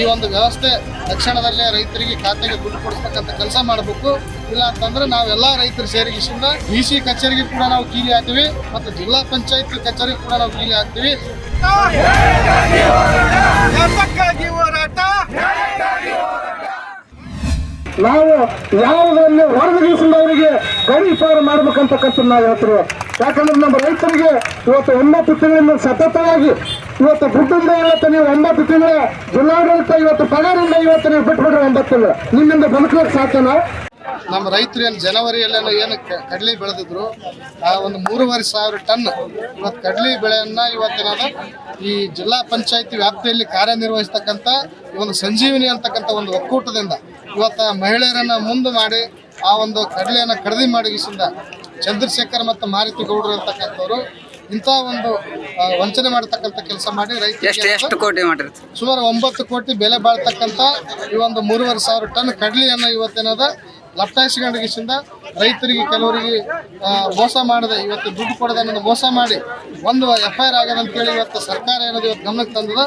ಈ ಒಂದು ವ್ಯವಸ್ಥೆ ತಕ್ಷಣದಲ್ಲೇ ರೈತರಿಗೆ ಖಾತೆಗೆ ದುಡ್ಡು ಕೊಡಿಸ್ತಕ್ಕಂಥ ಕೆಲಸ ಮಾಡಬೇಕು. ಇಲ್ಲ ಅಂತಂದ್ರೆ ನಾವೆಲ್ಲ ರೈತರು ಸೇರಿಗಿಸಿಂದ ಡಿ ಸಿ ಕಚೇರಿಗೆ ಕೂಡ ನಾವು ಕೀಲಿ ಹಾಕ್ತೀವಿ ಮತ್ತು ಜಿಲ್ಲಾ ಪಂಚಾಯತ್ ಕಚೇರಿಗೆ ಕೂಡ ನಾವು ಕೀಲಿ ಹಾಕ್ತೀವಿ. ನಾವು ಯಾವುದರಲ್ಲಿ ಹೊರಗಿಸಿದ ಅವರಿಗೆ ಗಡಿಪಾರ ಮಾಡ್ಬೇಕಂತಕ್ಕಂಥ ನಾವು ಹೇಳ್ತೀವಿ ಯಾಕಂದ್ರೆ ನಮ್ಮ ರೈತರಿಗೆ ಇವತ್ತು ಒಂಬತ್ತು ತಿಂಗಳಿಂದ ಸತತವಾಗಿ ಇವತ್ತು ದುಡ್ಡಿಂದ ಇವತ್ತು ನೀವು ಒಂಬತ್ತು ತಿಂಗಳ ಜಿಲ್ಲಾಡಳಿತ ಇವತ್ತು ಪಗಾರಿಂದ ಇವತ್ತು ನೀವು ಬಿಟ್ಬಿಡ್ರಿ ಒಂಬತ್ತು ನಿಮ್ಮಿಂದ ಬದುಕಲಿಕ್ಕೆ ಸಾಧ್ಯನಾ ನಮ್ಮ ರೈತರು ಏನು ಜನವರಿಯಲ್ಲೆಲ್ಲ ಏನು ಕಡಲೆ ಬೆಳೆದಿದ್ರು, ಆ ಒಂದು ಮೂರುವರೆ ಸಾವಿರ ಟನ್ ಇವತ್ತು ಕಡಲೆ ಬೆಳೆಯನ್ನ ಇವತ್ತಿನ ಈ ಜಿಲ್ಲಾ ಪಂಚಾಯತಿ ವ್ಯಾಪ್ತಿಯಲ್ಲಿ ಕಾರ್ಯನಿರ್ವಹಿಸ್ತಕ್ಕಂಥ ಒಂದು ಸಂಜೀವಿನಿ ಅಂತಕ್ಕಂಥ ಒಂದು ಒಕ್ಕೂಟದಿಂದ ಇವತ್ತು ಮಹಿಳೆಯರನ್ನ ಮುಂದೆ ಮಾಡಿ ಆ ಒಂದು ಕಡಲೆಯನ್ನು ಖರೀದಿ ಮಾಡಿಸಿಂದ ಚಂದ್ರಶೇಖರ್ ಮತ್ತು ಮಾರುತಿ ಗೌಡರು ಅಂತಕ್ಕಂಥವ್ರು ಇಂಥ ಒಂದು ವಂಚನೆ ಮಾಡತಕ್ಕಂಥ ಕೆಲಸ ಮಾಡಿ ಎಷ್ಟು ಎಷ್ಟು ಕೋಟಿ ಮಾಡಿರ್ತಾರೆ ಸುಮಾರು ಒಂಬತ್ತು ಕೋಟಿ ಬೆಲೆ ಬಾಳ್ತಕ್ಕಂಥ ಈ ಒಂದು ಮೂರುವರೆ ಸಾವಿರ ಟನ್ ಕಡಲೆಯನ್ನು ಇವತ್ತೇನದ ಲಪ್ಟಾಯಿಸಿಕೊಂಡಿಗಿಸಿಂದ ರೈತರಿಗೆ ಕೆಲವರಿಗೆ ಆ, ಮೋಸ ಮಾಡದೆ ಇವತ್ತು ದುಡ್ಡು ಕೊಡದೆ ಅನ್ನೋದು ಮೋಸ ಮಾಡಿ ಒಂದು ಎಫ್ ಐ ಆರ್ ಆಗ್ಯದ ಅಂತೇಳಿ ಇವತ್ತು ಸರ್ಕಾರ ಏನದು ಇವತ್ತು ಗಮನಕ್ಕೆ ತಂದದ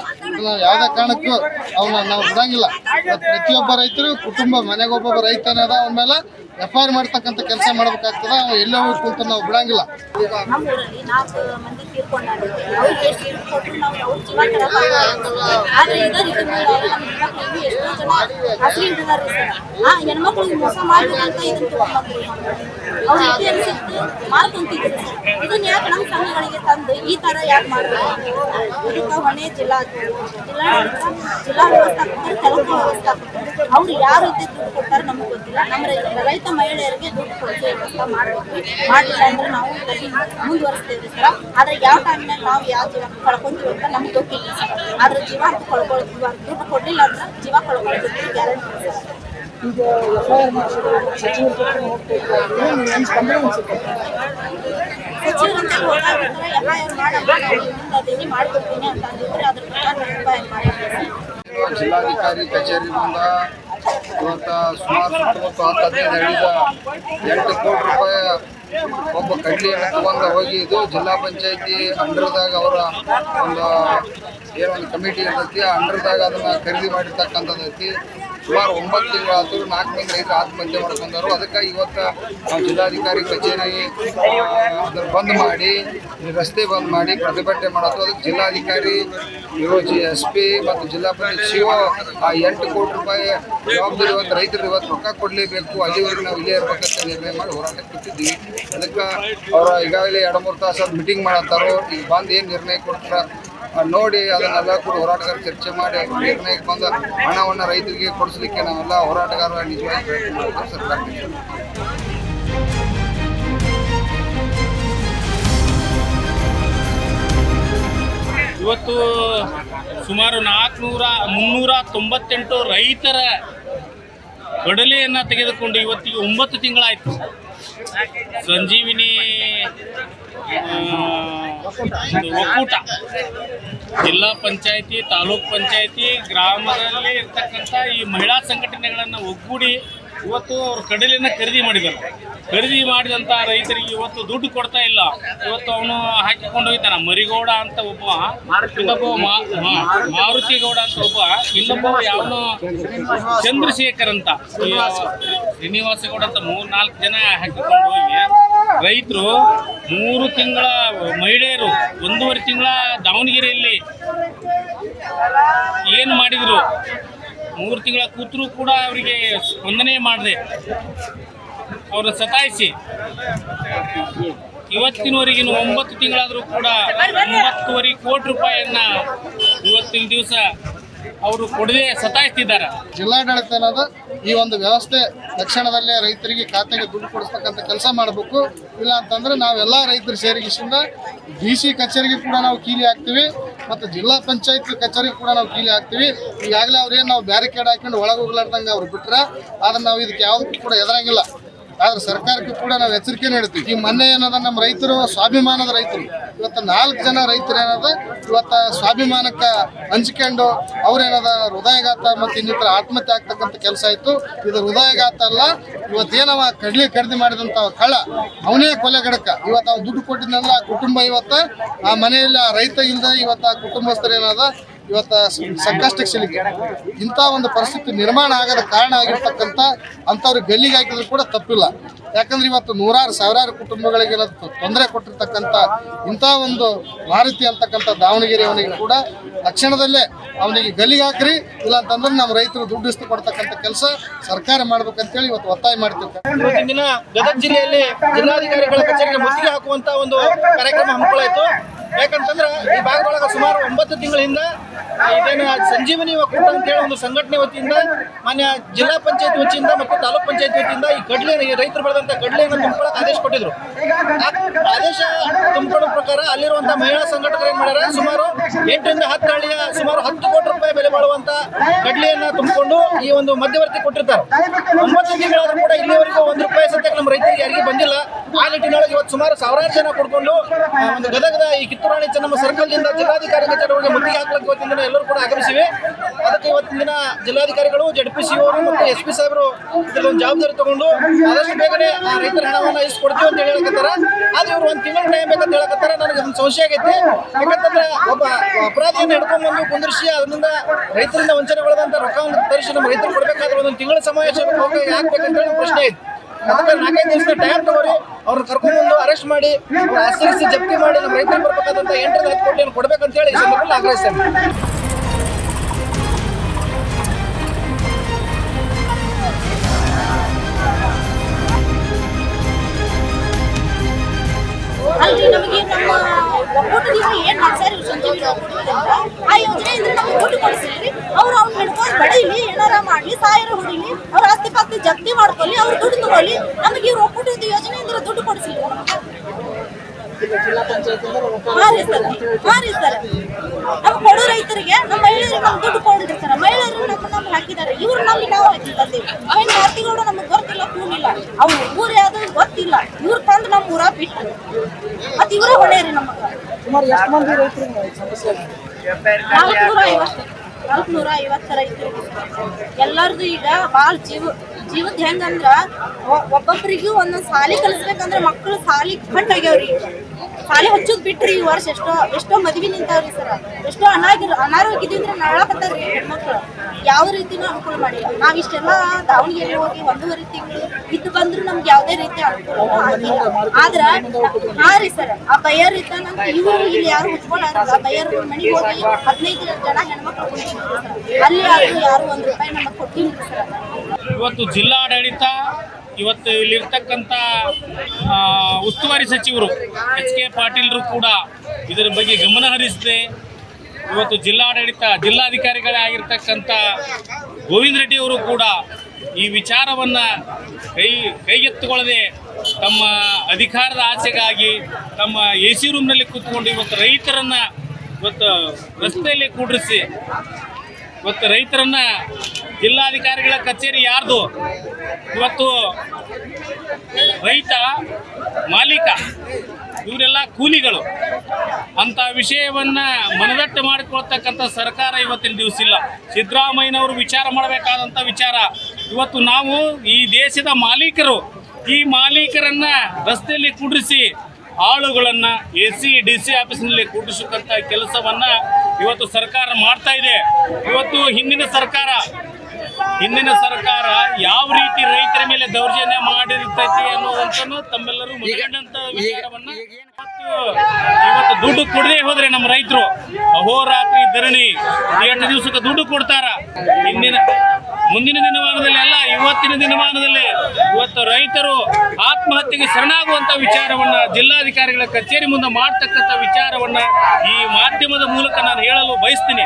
ಯಾವುದೇ ಕಾರಣಕ್ಕೂ ಅವನ್ನ ನಾವು ಬಿಡಂಗಿಲ್ಲ. ಇವತ್ತು ಪ್ರತಿಯೊಬ್ಬ ರೈತರು ಕುಟುಂಬ ಮನೆಗೆ ಒಬ್ಬೊಬ್ಬ ರೈತ ಏನದ ಅವನ ಮೇಲೆ ಎಫ್ ಐ ಆರ್ ಮಾಡ್ತಕ್ಕಂಥ ಕೆಲಸ ಮಾಡ್ಬೇಕಾಗ್ತದ, ಅವ ಎಲ್ಲೇ ಹೋಗಿ ಕುಂತ ನಾವು ಬಿಡಂಗಿಲ್ಲ. ನಮ್ಮ ಊರಲ್ಲಿ ನಾಲ್ಕು ಮಂದಿ ತೀರ್ಕೊಂಡಾರೆ ಅವ್ರಿಗೆ ಎಷ್ಟು ಇವ್ರು ಕೊಟ್ಟರು ನಾವು ಅವ್ರ ಜೀವ ಕೆಡಕ್ಕಾಗಲ್ಲ. ಆದ್ರೆ ಇದ ರೀತಿ ಮೇಲೆ ನಮ್ಮ ಹೆಣ್ಮಕ್ಳಿಗೆ ಎಷ್ಟೋ ಜನ ಹಸಿ ಹಿಡಿದಾರೆ ಸರ್. ಆ ಹೆಣ್ಮಕ್ಳಿಗೆ ಮೋಸ ಮಾಡ್ಬೇಕಂತ ಇದನ್ನ ತಗೊಂಡ್ಬಂದ್ರಿ ಅವ್ರು ಎಲ್ಲಿ ಅನ್ಸಿತ್ತು? ಮಾರ್ಕೊಂತಿದ್ರು. ಇದನ್ನ ಯಾಕೆ ನಮ್ಮ ಸಂಘಗಳಿಗೆ ತಂದು ಈ ತರ ಯಾಕೆ ಮಾಡ್ತಾರೆ ಇದಕ್ಕೆ ಹೊಣೆ ಜಿಲ್ಲಾ ಜಿಲ್ಲಾಡಳಿತ, ಜಿಲ್ಲಾ ವ್ಯವಸ್ಥಾಪಕರು ತಾಲೂಕು ವ್ಯವಸ್ಥಾಪಕರು. ಅವ್ರು ಯಾವ ರೀತಿ ದುಡ್ಡು ಕೊಡ್ತಾರೆ ನಮಗೆ ಗೊತ್ತಿಲ್ಲ. ನಮ್ಮ ರೈ- ರೈತ ಮಹಿಳೆಯರಿಗೆ ದುಡ್ಡು ಕೊಡಿಸೋ ವ್ಯವಸ್ಥೆ ಮಾಡಬೇಕು. ಮಾಡಿಲ್ಲ ಅಂದ್ರೆ ನಾವು ಗತಿ ಮುಂದುವರಿಸ್ತೇವೆ ಸರ್. ಆದ್ರೆ ಯಾವ ಟೈಮ್ನಲ್ಲಿ ನಾವು ಯಾವ ಜೀವ ಕಳ್ಕೊಂತೀವಿ ಅಂತ ನಮ್ಗೆ ಗೊತ್ತಿಲ್ಲ ಸರ್. ಆದ್ರೆ ಜೀವ ಅಂತ ಕಳ್ಕೊಳ್ತೀವಿ ದುಡ್ಡು ಕೊಡ್ಲಿಲ್ಲ ಅಂದ್ರೆ ಜೀವ ಕಳ್ಕೊಳ್ತೀವಿ ಗ್ಯಾರಂಟಿ ಸರ್. ಏನು ಅದೀನಿ ಮಾಡ್ಕೊಡ್ತೀನಿ ಅಂತ ಅಂದಿದ್ರೆ ಅದ್ರ ಪ್ರಕಾರ ಮಾಡಿದ್ವಿ ಜಿಲ್ಲಾಧಿಕಾರಿ ಕಚೇರಿ ಮುಂದ ಇವತ್ತು ಸುಮಾರು ಸುತ್ತಮುತ್ತ ಹತ್ತು ಹದಿನೈದು ಹಳ್ಳಿದ ಎಂಟು ಕೋಟಿ ರೂಪಾಯಿ ಒಬ್ಬ ಕಡ್ಲಿ ತಗೊಂಡು ಹೋಗಿ ಇದು ಜಿಲ್ಲಾ ಪಂಚಾಯತಿ ಅಂಡರ್ದಾಗ ಅವರ ಒಂದು ಏನೋ ಒಂದು ಕಮಿಟಿ ಇರ್ತೈತಿ, ಆ ಅಂಡರ್ದಾಗ ಅದನ್ನ ಖರೀದಿ ಮಾಡಿರ್ತಕ್ಕಂಥದ್ದು ಐತಿ. ಸುಮಾರು ಒಂಬತ್ತು ತಿಂಗಳಾದ್ರು ನಾಲ್ಕು ಮಂದಿ ರೈತರು ಆತ್ಮಹತ್ಯೆ ಮಾಡ್ಕೊಂಡರು ಅದಕ್ಕೆ ಇವತ್ತು ನಾವು ಜಿಲ್ಲಾಧಿಕಾರಿ ಕಚೇರಿ ಬಂದ್ ಮಾಡಿ, ರಸ್ತೆ ಬಂದ್ ಮಾಡಿ ಪ್ರತಿಭಟನೆ ಮಾಡೋದು ಅದಕ್ಕೆ ಜಿಲ್ಲಾಧಿಕಾರಿ ಜಿ ಎಸ್ ಪಿ ಮತ್ತು ಜಿಲ್ಲಾ ಪಂಚಾಯತ್ ಸಿ ಆ ಎಂಟು ಕೋಟಿ ರೂಪಾಯಿ ಜವಾಬ್ದಾರಿ ಇವತ್ತು ರೈತರು ಇವತ್ತು ರೊಕ್ಕ ಕೊಡಲೇಬೇಕು. ಅಲ್ಲಿವರೆಗೆ ನಾವು ಇಲ್ಲೇ ಇರ್ಬೇಕಂತ ನಿರ್ಣಯ ಮಾಡಿ ಹೋರಾಟಕ್ಕೆ ಕೂತಿದ್ವಿ. ಅದಕ್ಕೆ ಅವರು ಈಗಾಗಲೇ ಎರಡು ಮೂರು ತಾಸು ಮೀಟಿಂಗ್ ಮಾಡತ್ತಾರೋ, ಈಗ ಬಂದು ಏನು ನಿರ್ಣಯ ಕೊಡ್ತಾರ ನೋಡಿ ಅದನ್ನೆಲ್ಲ ಕೂಡ ಹೋರಾಟಗಾರ ಚರ್ಚೆ ಮಾಡಿ ನಿರ್ಣಯಕ್ಕೆ ಬಂದ ಹಣವನ್ನು ರೈತರಿಗೆ ಕೊಡಿಸಲಿಕ್ಕೆ ನಾವೆಲ್ಲ ಹೋರಾಟಗಾರರ ನಿಜವಾಗಿ ಪ್ರಯತ್ನ ಮಾಡ್ತಾರೆ ಇವತ್ತು ಸುಮಾರು ನಾಲ್ಕುನೂರ, ಮುನ್ನೂರ ತೊಂಬತ್ತೆಂಟು ರೈತರ ಕಡಲೆಯನ್ನು ತೆಗೆದುಕೊಂಡು ಇವತ್ತಿಗೆ ಒಂಬತ್ತು ತಿಂಗಳಾಯಿತು. ಸಂಜೀವಿನಿ ಒಕ್ಕೂಟ. ಜಿಲ್ಲಾ ಪಂಚಾಯತಿ, ತಾಲೂಕ್ ಪಂಚಾಯತಿ, ಗ್ರಾಮದಲ್ಲಿ ಇರ್ತಕ್ಕಂಥ ಈ ಮಹಿಳಾ ಸಂಘಟನೆಗಳನ್ನು ಒಗ್ಗೂಡಿ ಇವತ್ತು ಅವರು ಕಡಲೆಯನ್ನು ಖರೀದಿ ಮಾಡಿದ್ದಾರೆ. ಖರೀದಿ ಮಾಡಿದಂಥ ರೈತರಿಗೆ ಇವತ್ತು ದುಡ್ಡು ಕೊಡ್ತಾ ಇಲ್ಲ. ಇವತ್ತು ಅವನು ಹಾಕಿಕೊಂಡು ಹೋಗ್ತಾನೆ ಮರಿಗೌಡ ಅಂತ ಒಬ್ಬ, ಇನ್ನೊಬ್ಬ ಮಾರುತಿ ಗೌಡ ಅಂತ ಒಬ್ಬ, ಇನ್ನೊಬ್ಬ ಯಾವನು ಚಂದ್ರಶೇಖರ್ ಅಂತ. ಶ್ರೀನಿವಾಸ ಗೌಡ ಅಂತ ಮೂರು ನಾಲ್ಕು ಜನ ಹಾಕಿಕೊಂಡು ಹೋಗಿ ರೈತರು ಮೂರು ತಿಂಗಳ ಮಹಿಳೆಯರು, ಒಂದೂವರೆ ತಿಂಗಳ ದಾವಣಗೆರೆಯಲ್ಲಿ ಏನು ಮಾಡಿದರು? ಮೂರು ತಿಂಗಳ ಕೂತರು ಕೂಡ ಅವರಿಗೆ ಸ್ಪಂದನೆ ಮಾಡಿದೆ. ಅವರು ಸತಾಯಿಸಿ. ಇವತ್ತಿನವರೆಗಿನ ಒಂಬತ್ತು ತಿಂಗಳಾದರೂ ಕೂಡ ಒಂಬತ್ತುವರೆ ಕೋಟಿ ರೂಪಾಯಿಯನ್ನು ಇವತ್ತಿನ ದಿವಸ ಅವರು ಕೊಡದೆ ಸತಾಯಿಸ್ತಿದ್ದಾರೆ. ಜಿಲ್ಲಾಡಳಿತ ಈ ಒಂದು ವ್ಯವಸ್ಥೆ ತಕ್ಷಣದಲ್ಲೇ ರೈತರಿಗೆ ಖಾತೆಗೆ ದುಡ್ಡು ಕೊಡಿಸ್ತಕ್ಕಂಥ ಕೆಲಸ ಮಾಡಬೇಕು. ಇಲ್ಲ ಅಂತಂದ್ರೆ ನಾವೆಲ್ಲ ರೈತರು ಸೇರಿಗಿಸಿಂದ ಡಿ ಸಿ ಕಚೇರಿಗೆ ಕೂಡ ನಾವು ಕೀಲಿ ಹಾಕ್ತೀವಿ ಮತ್ತು ಜಿಲ್ಲಾ ಪಂಚಾಯತ್ ಕಚೇರಿಗೆ ಕೂಡ ನಾವು ಕೀಲಿ ಹಾಕ್ತೀವಿ. ಈಗಾಗಲೇ ಅವ್ರೇನು ನಾವು ಬ್ಯಾರಿಕೇಡ್ ಹಾಕೊಂಡು ಒಳಗೆ ಹೋಗ್ಲಾರ್ದಂಗೆ ಅವ್ರು ಬಿಟ್ರೆ, ಆದ್ರೆ ನಾವು ಇದಕ್ಕೆ ಯಾವುದಕ್ಕೂ ಕೂಡ ಎದುರಂಗಿಲ್ಲ ಆದ್ರೆ ಸರ್ಕಾರಕ್ಕೆ ಕೂಡ ನಾವು ಎಚ್ಚರಿಕೆ ನೀಡ್ತೀವಿ ಈ ಮೊನ್ನೆ ಏನದ, ನಮ್ಮ ರೈತರು ಸ್ವಾಭಿಮಾನದ ರೈತರು. ಇವತ್ತು ನಾಲ್ಕು ಜನ ರೈತರು ಏನದ, ಇವತ್ತ ಸ್ವಾಭಿಮಾನಕ್ಕೆ ಹಂಚಿಕೊಂಡು ಅವ್ರೇನದ ಹೃದಯಘಾತ ಮತ್ತು ಇನ್ನಿತರ ಆತ್ಮಹತ್ಯೆ ಆಗ್ತಕ್ಕಂಥ ಕೆಲಸ ಇತ್ತು. ಇದು ಹೃದಯಘಾತ ಅಲ್ಲ ಇವತ್ತೇನವ ಕಡ್ಲಿ ಖರೀದಿ ಮಾಡಿದಂಥ ಕಳ ಅವನೇ ಕೊಲೆಗಡಕ ಇವತ್ತು ಅವ್ನು ದುಡ್ಡು ಕೊಟ್ಟಿದ್ನಲ್ಲ ಆ ಕುಟುಂಬ ಇವತ್ತು. ಆ ಮನೆಯಲ್ಲಿ ಆ ರೈತ ಇಲ್ಲದೆ ಇವತ್ತು ಆ ಕುಟುಂಬಸ್ಥರು ಏನದ ಇವತ್ತ ಸಂಕಷ್ಟಕ್ಕೆ ಸಿಲುಕಿ ಇಂಥ ಒಂದು ಪರಿಸ್ಥಿತಿ ನಿರ್ಮಾಣ ಆಗದ ಕಾರಣ ಆಗಿರ್ತಕ್ಕಂಥ ಅಂಥವ್ರು ಗಲ್ಲಿಗೆ ಹಾಕಿದ್ರು ಕೂಡ ತಪ್ಪಿಲ್ಲ. ಯಾಕಂದ್ರೆ ಇವತ್ತು ನೂರಾರು, ಸಾವಿರಾರು ಕುಟುಂಬಗಳಿಗೆ ತೊಂದರೆ ಕೊಟ್ಟಿರ್ತಕ್ಕಂಥ ಇಂಥ ಒಂದು ಮಾರುತಿ ಅಂತಕ್ಕಂಥ ದಾವಣಗೆರೆ ಅವನಿಗೆ ಕೂಡ ತಕ್ಷಣದಲ್ಲೇ ಅವನಿಗೆ ಗಲ್ಲಿಗೆ ಹಾಕ್ರಿ ಇಲ್ಲ ಅಂತಂದ್ರೆ ನಮ್ಮ ರೈತರು ದುಡ್ಡು ಇಸ್ತು ಕೊಡ್ತಕ್ಕಂಥ ಕೆಲಸ ಸರ್ಕಾರ ಮಾಡ್ಬೇಕಂತೇಳಿ ಇವತ್ತು ಒತ್ತಾಯ ಮಾಡ್ತಿರ್ತಾರೆ. ಜಿಲ್ಲೆಯಲ್ಲಿ ಜಿಲ್ಲಾಧಿಕಾರಿಗಳ ಕಚೇರಿಗೆ ಮುತ್ತಿಗೆ ಹಾಕುವಂತ ಒಂದು ಕಾರ್ಯಕ್ರಮ ಹಮ್ಮಿಕೊಳ್ಳಾಯಿತು. ಯಾಕಂತಂದ್ರೆ ಈ ಭಾಗದೊಳಗೆ ಸುಮಾರು ಒಂಬತ್ತು ತಿಂಗಳಿಂದ ಇದೇನು ಸಂಜೀವನಿ ಒಕ್ಕೂಟ ಅಂತೇಳಿ ಒಂದು ಸಂಘಟನೆ ವತಿಯಿಂದ, ಮಾನ್ಯ ಜಿಲ್ಲಾ ಪಂಚಾಯತ್ ವತಿಯಿಂದ ಮತ್ತು ತಾಲೂಕ್ ಪಂಚಾಯತ್ ವತಿಯಿಂದ ಈ ಕಡ್ಲೆ ರೈತರು ಬೆಳೆದಂತ ಕಡ್ಲೆಯನ್ನು ತುಂಬಿಕೊಳ್ಳಕ್ಕೆ ಆದೇಶ ಕೊಟ್ಟಿದ್ರು. ಆದೇಶ ತುಂಬಿಕೊಳ್ಳೋ ಪ್ರಕಾರ ಅಲ್ಲಿರುವಂತ ಮಹಿಳಾ ಸಂಘಟಕರು ಏನ್ ಮಾಡ್ಯಾರ, ಸುಮಾರು ಎಂಟರಿಂದ ಹತ್ತು ಹಳ್ಳಿಯ ಸುಮಾರು ಹತ್ತು ಕೋಟಿ ರೂಪಾಯಿ ಬೆಲೆ ಬಾಳುವಂತ ಕಡ್ಲೆಯನ್ನ ತುಂಬಿಕೊಂಡು ಈ ಒಂದು ಮಧ್ಯವರ್ತಿ ಕೊಟ್ಟಿರ್ತಾರೆ. ಒಂಬತ್ತು ತಿಂಗಳಾದ್ರೂ ಕೂಡ ಇಲ್ಲಿವರೆಗೂ ಒಂದು ರೂಪಾಯಿ ಸತ್ಯಕ್ಕೆ ನಮ್ಮ ರೈತರಿಗೆ ಯಾರಿಗೂ ಬಂದಿಲ್ಲ. ಆ ನಿಟ್ಟಿನೊಳಗೆ ಇವತ್ತು ಸುಮಾರು ಸಾವಿರಾರು ಜನ ಕೊಡ್ಕೊಂಡು ಒಂದು ಗದಗದ ಈ ಕಿತ್ತೂರಾಣಿ ಚೆನ್ನಮ್ಮ ಸರ್ಕಲ್ನಿಂದ ಜಿಲ್ಲಾಧಿಕಾರಿ ಕಚೇರಿಗೆ ಮುತ್ತಿಗೆ ಹಾಕಲಿಕ್ಕೆ ಇವತ್ತಿನ ದಿನ ಎಲ್ಲರೂ ಕೂಡ ಆಗಮಿಸಿವೆ. ಅದಕ್ಕೆ ಇವತ್ತಿನ ದಿನ ಜಿಲ್ಲಾಧಿಕಾರಿಗಳು ಜೆಡ್ ಪಿ ಸಿ ಅವರು ಮತ್ತು ಎಸ್ ಪಿ ಸಾಹೇಬರು ಇದರಲ್ಲಿ ಒಂದು ಜವಾಬ್ದಾರಿ ತಗೊಂಡು ಆದಷ್ಟು ಬೇಗನೆ ಆ ರೈತರ ಹಣವನ್ನು ಇಸ್ಕೊಡ್ತೀವಿ ಅಂತ ಹೇಳಕತ್ತಾರ. ಆದ್ರೆ ಇವರು ಒಂದು ತಿಂಗಳ ಟೈಮ್ ಬೇಕಂತ ಹೇಳಕತ್ತಾರ. ನನಗೆ ಒಂದು ಸಂಶಯ ಆಗೈತೆ. ಯಾಕಂತಂದ್ರೆ ಒಬ್ಬ ಅಪರಾಧಿಯನ್ನು ಹಿಡ್ಕೊಂಡ್ ಬಂದು ಕುಂದಿರಿಸಿ ಅದರಿಂದ ರೈತರಿಂದ ವಂಚನೆಗೊಳದಂತ ರೊಕ್ಕವನ್ನು ತರಿಸಿ ನಮ್ಮ ರೈತರು ಕೊಡಬೇಕಾದ್ರೆ ಒಂದು ತಿಂಗಳ ಸಮಾವೇಶ ಹೋಗಿ ಹಾಕ್ಬೇಕಂತ ಹೇಳಿ ಪ್ರಶ್ನೆ ಐತಿ ಅದಕ್ಕೆ ನಾಲ್ಕೈದು ದಿವಸದ ಟೈಮ್ ತಗೋರಿ. ಕರ್ಕೊಂಡು ಬಂದು ಅರೆಸ್ಟ್ ಮಾಡಿ ಆಸ್ತಿ ಜಪ್ತಿ ಮಾಡಿ ನಮ್ಮ ರೈತರಿಗೆ ಬರ್ಬೇಕಾದಂತ ಎಂಟರಿಂದ ಹತ್ತು ಕೋಟಿಯನ್ನು ಕೊಡ್ಬೇಕಂತ ಹೇಳಿ ಈ ಆಗ್ರಹಿಸ್ತೇನೆ. ಹೊಡಿಲಿ ಅವ್ರ ಆಸ್ತಿ ಪಾಸ್ತಿ ಜಪ್ತಿ ಮಾಡ್ಕೊಳ್ಳಿ ಅವ್ರು ದುಡ್ಡು ತಗೊಳ್ಳಿ. ನಮಗೆ ಇವ್ರು ಒಕ್ಕೂಟದ ಯೋಜನೆಯಿಂದ ದುಡ್ಡು ಕೊಡಿಸಿಲ್ಲ. ಹಾ ರೀ ಸರ್. ಹಾ ರೀ ಸರ್. ನಮ್ಮ ಕೊಡೋ ರೈತರಿಗೆ ನಮ್ಮ ಮಹಿಳೆಯರಿಗೆ ನಮ್ಮ ದುಡ್ಡು ಕೊಡಿದ್ರು ಸರ್ ಮಹಿಳೆಯರು ನಮ್ಮ ನಮ್ಗೆ ಹಾಕಿದ್ದಾರೆ. ಇವ್ರು ನಮ್ಗೆ ನಾವು ಹಾಕಿದ್ದೀವಿ ಅವನ ಜಾತಿಗಳು ನಮಗೆ ಗೊತ್ತಿಲ್ಲ ಕೂಲಿಲ್ಲ. ಅವ್ರು ಊರು ಯಾವ್ದು ಗೊತ್ತಿಲ್ಲ. ಇವ್ರು ತಂದು ನಮ್ಮ ಊರ ಬಿಟ್ಟು ಮತ್ತೆ ಇವರೇ ಹೊಣೆ ರೀ ನಮಗೆ. ಸುಮಾರು ಎಷ್ಟು ಮಂದಿ ರೈತರಿಗೆ ಸಮಸ್ಯೆ ನಾಲ್ಕುನೂರ ಐವತ್ತು ಥರ ಇತ್ತು ಎಲ್ಲರದು ಈಗ ಭಾಳ ಜೀವ, ಜೀವದ ಹೆಂಗಂದ್ರ ಒಬ್ಬೊಬ್ಬರಿಗೂ ಒಂದೊಂದು ಸಾಲಿ ಕಲಿಸ್ಬೇಕಂದ್ರೆ ಮಕ್ಕಳು ಸಾಲಿ ಕಟ್ ಆಗ್ಯಾವ್ರಿ. ಸಾಲಿ ಹಚ್ಚೋದ್ ಬಿಟ್ರಿ ಈ ವರ್ಷ ಎಷ್ಟೋ ಎಷ್ಟೋ ಮದ್ವಿ ನಿಂತಾವ್ರಿ ಸರ್. ಎಷ್ಟೋ ಅನಾಗಿರ್ ಅನಾರೋಗ್ಯದಿಂದ ನಾಳಾಕತ್ತಾರ್ರಿ ಹೆಣ್ಮಕ್ಳು. ಯಾವ ರೀತಿನೂ ಅನುಕೂಲ ಮಾಡಿ ನಾವ್ ಇಷ್ಟೆಲ್ಲ ದಾವಣಗೆರೆ ಹೋಗಿ ಒಂದೂವರೆ ತಿಂಗಳು ಇದ್ದು ಬಂದ್ರು ನಮ್ಗೆ ಯಾವ್ದೇ ರೀತಿ ಅನುಕೂಲ ಆಗಿಲ್ಲ. ಆದ್ರ, ಹಾ ರೀ ಸರ್, ಆ ಬಯ್ಯರ್ ಇದ್ದಾನಂತ ಇವರು ಇಲ್ಲಿ ಯಾರು ಆ ಬಯ್ಯರ್ ಮನೆಗೆ ಹೋಗಿ ಹದಿನೈದು ಜನ ಹೆಣ್ಮಕ್ಳು ಅಲ್ಲಿ ಆದ್ರೂ ಯಾರು ಒಂದ್ ರೂಪಾಯಿ ನಮಗ್ ಕೊಟ್ಟಿಲ್ಲ ಸರ್. ಇವತ್ತು ಜಿಲ್ಲಾಡಳಿತ ಇವತ್ತು ಇಲ್ಲಿರ್ತಕ್ಕಂಥ ಉಸ್ತುವಾರಿ ಸಚಿವರು ಎಚ್ ಕೆ ಪಾಟೀಲ್ರು ಕೂಡ ಇದರ ಬಗ್ಗೆ ಗಮನ ಹರಿಸಿದೆ ಇವತ್ತು ಜಿಲ್ಲಾಡಳಿತ, ಜಿಲ್ಲಾಧಿಕಾರಿಗಳೇ ಆಗಿರ್ತಕ್ಕಂಥ ಗೋವಿಂದ ರೆಡ್ಡಿ ಅವರು ಕೂಡ ಈ ವಿಚಾರವನ್ನು ಕೈ, ಕೈಗೆತ್ತಿಕೊಳ್ಳದೆ ತಮ್ಮ ಅಧಿಕಾರದ ಆಸೆಗಾಗಿ ತಮ್ಮ ಎ ಸಿ ರೂಮ್ನಲ್ಲಿ ಕೂತ್ಕೊಂಡು ಇವತ್ತು ರೈತರನ್ನು ಇವತ್ತು ರಸ್ತೆಯಲ್ಲಿ ಕೂಡಿಸಿ ಇವತ್ತು ರೈತರನ್ನ ಜಿಲ್ಲಾಧಿಕಾರಿಗಳ ಕಚೇರಿ ಯಾರ್ದು? ಇವತ್ತು ರೈತ, ಮಾಲೀಕ, ಇವರೆಲ್ಲ ಕೂಲಿಗಳು. ಅಂತ ವಿಷಯವನ್ನ ಮನದಟ್ಟು ಮಾಡಿಕೊಳ್ತಕ್ಕಂಥ ಸರ್ಕಾರ ಇವತ್ತಿನ ದಿವಸ ಇಲ್ಲ. ಸಿದ್ದರಾಮಯ್ಯನವರು ವಿಚಾರ ಮಾಡಬೇಕಾದಂಥ ವಿಚಾರ. ಇವತ್ತು ನಾವು ಈ ದೇಶದ ಮಾಲೀಕರು, ಈ ಮಾಲೀಕರನ್ನ ರಸ್ತೆಯಲ್ಲಿ ಕುಂಡ್ರಿಸಿ ಆಳುಗಳನ್ನ ಎ ಸಿ ಡಿ ಸಿ ಆಫೀಸ್ನಲ್ಲಿ ಕೂಡಿಸತಕ್ಕಂಥ ಕೆಲಸವನ್ನ ಇವತ್ತು ಸರ್ಕಾರ ಮಾಡ್ತಾ ಇದೆ. ಇವತ್ತು ಹಿಂದಿನ ಸರ್ಕಾರ ಹಿಂದಿನ ಸರ್ಕಾರ ಯಾವ ರೀತಿ ರೈತರ ಮೇಲೆ ದೌರ್ಜನ್ಯ ಮಾಡಿರ್ತೈತಿ ಅನ್ನೋದನ್ನು ತಮ್ಮೆಲ್ಲರೂ ಮನಗಂಡಂತ ವಿಚಾರವನ್ನ ಇವತ್ತು ದುಡ್ಡು ಕೊಡದೆ ಹೋದ್ರೆ ನಮ್ಮ ರೈತರು ಅಹೋರಾತ್ರಿ ಧರಣಿ ಎಂಟು ದಿವಸಕ್ಕೆ ದುಡ್ಡು ಕೊಡ್ತಾರ? ಹಿಂದಿನ ಮುಂದಿನ ದಿನಮಾನದಲ್ಲಿ ಅಲ್ಲ ಇವತ್ತಿನ ದಿನಮಾನದಲ್ಲಿ ಇವತ್ತು ರೈತರು ಆತ್ಮಹತ್ಯೆಗೆ ಶರಣಾಗುವಂತ ವಿಚಾರವನ್ನ ಜಿಲ್ಲಾಧಿಕಾರಿಗಳ ಕಚೇರಿ ಮುಂದೆ ಮಾಡ್ತಕ್ಕಂಥ ವಿಚಾರವನ್ನ ಈ ಮಾಧ್ಯಮದ ಮೂಲಕ ನಾನು ಹೇಳಲು ಬಯಸ್ತೀನಿ.